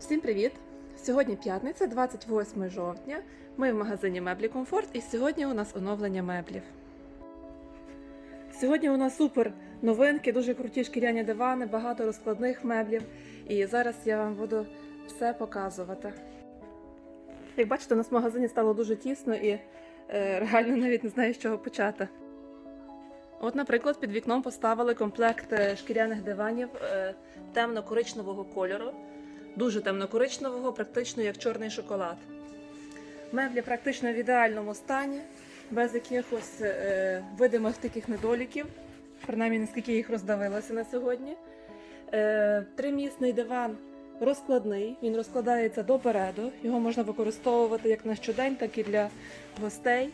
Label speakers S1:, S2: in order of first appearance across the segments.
S1: Всім привіт! Сьогодні п'ятниця, 28 жовтня. Ми в магазині Меблі Комфорт і сьогодні у нас оновлення меблів. Сьогодні у нас супер новинки, дуже круті шкіряні дивани, багато розкладних меблів. І зараз я вам буду все показувати. Як бачите, у нас в магазині стало дуже тісно і е, реально навіть не знаю, з чого почати. От, наприклад, під вікном поставили комплект е, шкіряних диванів е, темно-коричневого кольору дуже темно-коричневого, практично як чорний шоколад. Меблі практично в ідеальному стані, без якихось е, видимих таких недоліків, принаймні наскільки їх роздавилося на сьогодні. Е, тримісний диван розкладний, він розкладається допереду, його можна використовувати як на щодень, так і для гостей.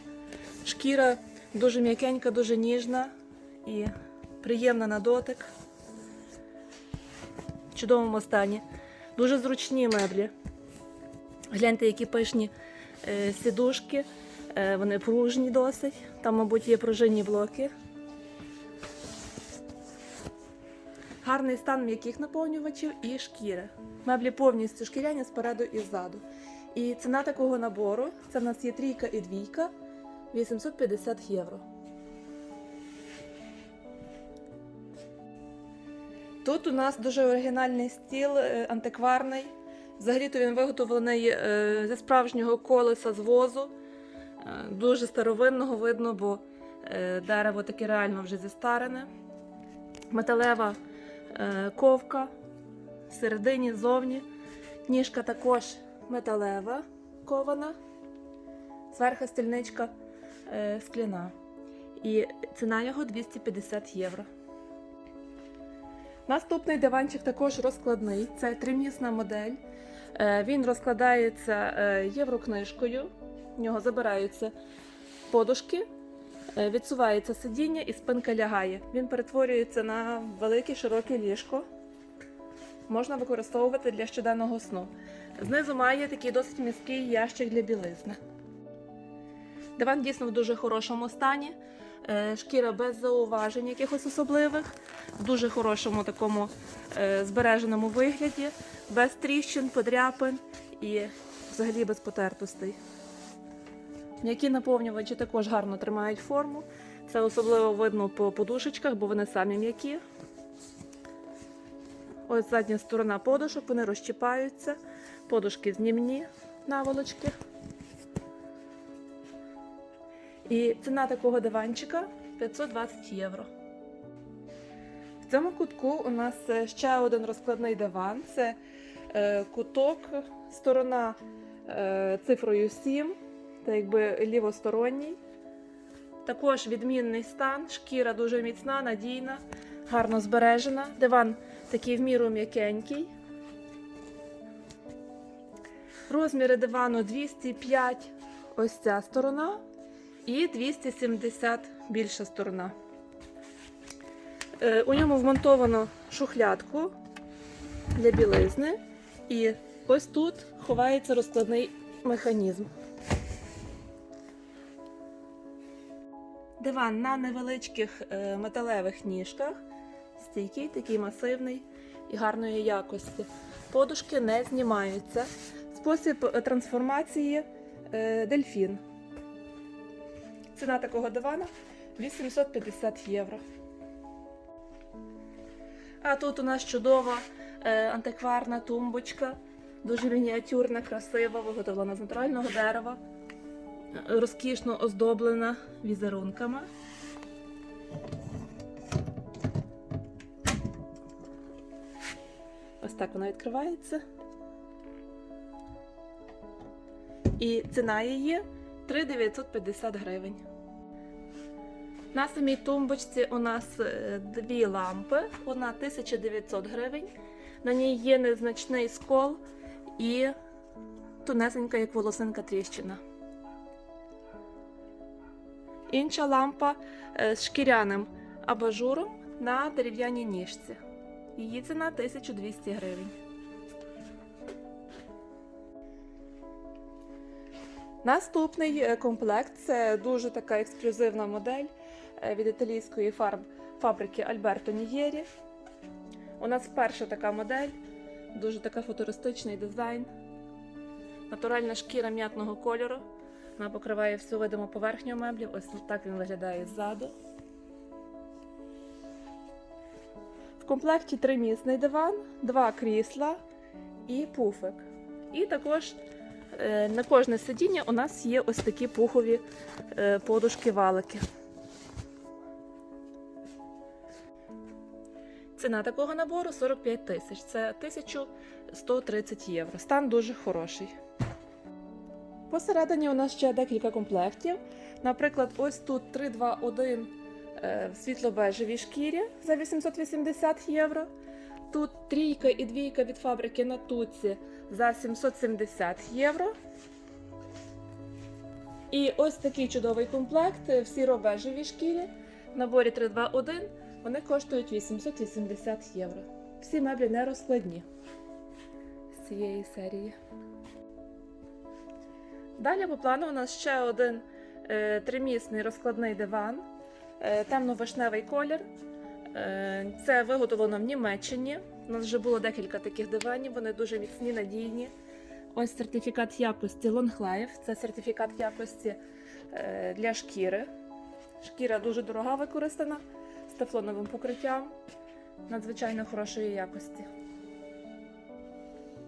S1: Шкіра дуже м'якенька, дуже ніжна і приємна на дотик. В чудовому стані. Дуже зручні меблі. Гляньте, які пишні е, сідушки. Е, вони пружні досить. Там, мабуть, є пружинні блоки. Гарний стан м'яких наповнювачів і шкіри. Меблі повністю шкіряні спереду і ззаду. І ціна такого набору це в нас є трійка і двійка 850 євро. Тут у нас дуже оригінальний стіл, е, антикварний. Взагалі-то він виготовлений е, зі справжнього колеса з возу. Е, Дуже старовинного видно, бо дерево таке реально вже зістарене. Металева ковка всередині, ззовні. Ніжка також металева кована, зверху стільничка скляна. І ціна його 250 євро. Наступний диванчик також розкладний. Це тримісна модель. Е, Він розкладається е, єврокнижкою. В нього забираються подушки, е, відсувається сидіння і спинка лягає. Він перетворюється на велике широке ліжко. Можна використовувати для щоденного сну. Знизу має такий досить міський ящик для білизни. Диван дійсно в дуже хорошому стані. Шкіра без зауважень якихось особливих, в дуже хорошому такому е, збереженому вигляді, без тріщин, подряпин і взагалі без потертостей. М'які наповнювачі також гарно тримають форму. Це особливо видно по подушечках, бо вони самі м'які. Ось задня сторона подушок, вони розчіпаються. Подушки знімні наволочки. І ціна такого диванчика 520 євро. Цьому кутку у нас е, ще один розкладний диван. Це е, куток, сторона е, цифрою 7, та якби лівосторонній. Також відмінний стан, шкіра дуже міцна, надійна, гарно збережена. Диван такий в міру м'якенький. Розміри дивану 205 ось ця сторона і 270 більша сторона. Е, У ньому вмонтовано шухлядку для білизни, і ось тут ховається розкладний механізм. Диван на невеличких е, металевих ніжках, стійкий, такий масивний і гарної якості. Подушки не знімаються. Спосіб е, трансформації дельфін. Ціна такого дивана 850 євро. А тут у нас чудова е, антикварна тумбочка, дуже мініатюрна, красива, виготовлена з натурального дерева, е, розкішно оздоблена візерунками. Ось так вона відкривається. І ціна її 3,950 гривень. На самій тумбочці у нас е, дві лампи, одна 1900 гривень. На ній є незначний скол і тонесенька, як волосинка тріщина. Інша лампа е, з шкіряним абажуром на дерев'яній ніжці. Її ціна 1200 гривень. Наступний е, комплект це дуже така ексклюзивна модель від італійської фарб фабрики Альберто Нігєрі. У нас перша така модель. Дуже така футуристичний дизайн. Натуральна шкіра м'ятного кольору. Вона покриває всю видиму поверхню меблів. Ось так він виглядає ззаду. В комплекті тримісний диван, два крісла і пуфик. І також е, на кожне сидіння у нас є ось такі пухові е, подушки-валики. Ціна такого набору 45 тисяч. Це 1130 євро. Стан дуже хороший. Посередині у нас ще декілька комплектів. Наприклад, ось тут 321 е, в світло-бежевій шкірі за 880 євро. Тут трійка і двійка від фабрики на туці за 770 євро. І ось такий чудовий комплект в сіро-бежевій шкірі. В наборі 321 вони коштують 880 євро. Всі меблі не розкладні з цієї серії. Далі по плану у нас ще один е, тримісний розкладний диван, е, темно-вишневий колір. Е, це виготовлено в Німеччині. У нас вже було декілька таких диванів, вони дуже міцні, надійні. Ось сертифікат якості Long Life. Це сертифікат якості е, для шкіри. Шкіра дуже дорога використана з тефлоновим покриттям, надзвичайно хорошої якості.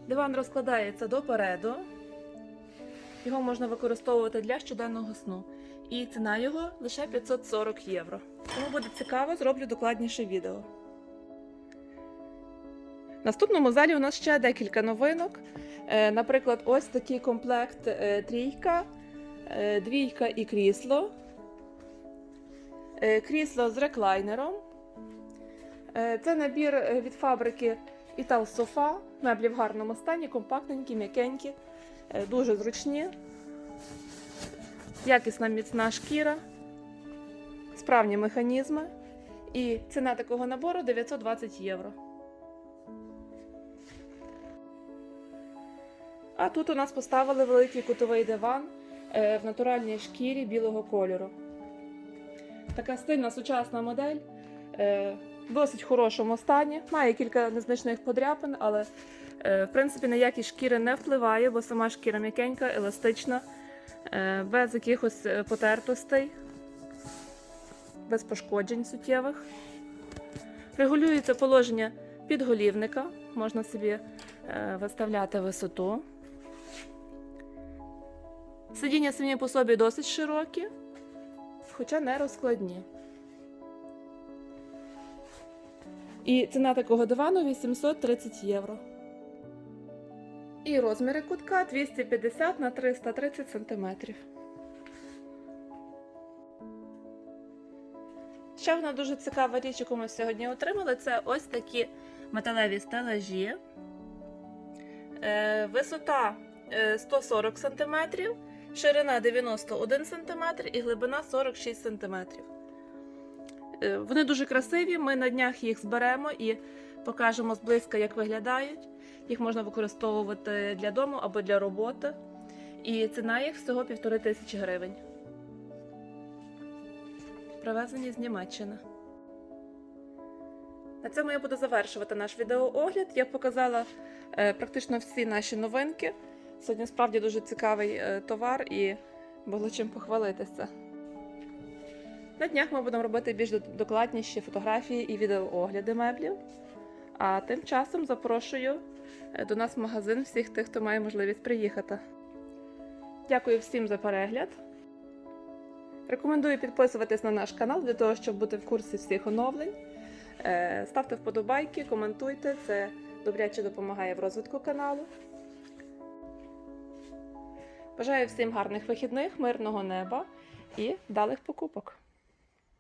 S1: Диван розкладається допереду. Його можна використовувати для щоденного сну. І ціна його лише 540 євро. Тому буде цікаво, зроблю докладніше відео. В наступному залі у нас ще декілька новинок. Е, Наприклад, ось такий комплект е, трійка, е, двійка і крісло. Е, Крісло з реклайнером. Е, Це набір е, від фабрики Ital Sofa. Меблі в гарному стані, компактненькі, м'якенькі, дуже зручні. Якісна міцна шкіра, справні механізми. І ціна такого набору 920 євро. А тут у нас поставили великий кутовий диван в натуральній шкірі білого кольору. Така стильна сучасна модель. е, В досить хорошому стані. Має кілька незначних подряпин, але е, в принципі на якість шкіри не впливає, бо сама шкіра м'якенька, еластична, е, без якихось потертостей, без пошкоджень суттєвих. Регулюється положення підголівника, можна собі виставляти висоту. Сидіння самі по собі досить широкі, хоча не розкладні. І ціна такого дивану 830 євро. І розміри кутка 250 на 330 см. Ще одна дуже цікава річ, яку ми сьогодні отримали, це ось такі металеві стелажі. Е, висота е, 140 см, ширина 91 см і глибина 46 см. Е, Вони дуже красиві. Ми на днях їх зберемо і покажемо зблизька, як виглядають. Їх можна використовувати для дому або для роботи. І ціна їх всього півтори тисячі гривень. Привезені з Німеччини. На цьому я буду завершувати наш відеоогляд. Я показала е, практично всі наші новинки. Сьогодні справді дуже цікавий е, товар і було чим похвалитися. На днях ми будемо робити більш докладніші фотографії і відеоогляди меблів. А тим часом запрошую е, до нас в магазин всіх тих, хто має можливість приїхати. Дякую всім за перегляд. Рекомендую підписуватись на наш канал для того, щоб бути в курсі всіх оновлень. Е, Ставте вподобайки, коментуйте, це добряче допомагає в розвитку каналу. Бажаю всім гарних вихідних, мирного неба і вдалих покупок!